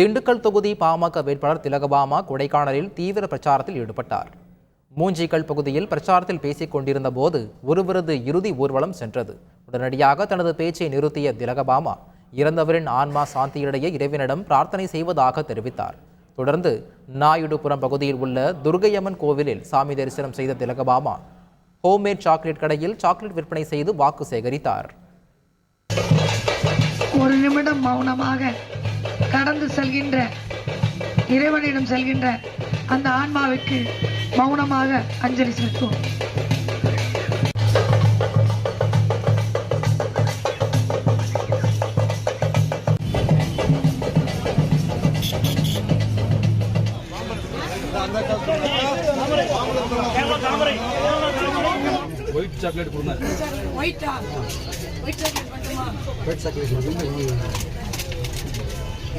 திண்டுக்கல் தொகுதி பாமக வேட்பாளர் திலகபாமா கொடைக்கானலில் தீவிர பிரச்சாரத்தில் ஈடுபட்டார். மூஞ்சிக்கல் பகுதியில் பிரச்சாரத்தில் பேசிக் கொண்டிருந்த போது ஒருவரது இறுதி ஊர்வலம் சென்றது. உடனடியாக தனது பேச்சை நிறுத்திய திலகபாமா இறந்தவரின் ஆன்மா சாந்தியிடையே இறைவனிடம் பிரார்த்தனை செய்வதாக தெரிவித்தார். தொடர்ந்து நாயுடுபுரம் பகுதியில் உள்ள துர்கையம்மன் கோவிலில் சாமி தரிசனம் செய்த திலகபாமா ஹோம்மேட் சாக்லேட் கடையில் சாக்லேட் விற்பனை செய்து வாக்கு சேகரித்தார். ஒரு நிமிடம் மௌனமாக கடந்து செல்கின்ற இறைவனிடம் செல்கின்ற அந்த ஆன்மாவிற்கு மௌனமாக அஞ்சலி செலுத்துவோம். ஒயிட் சாக்லேட் கொடுங்க.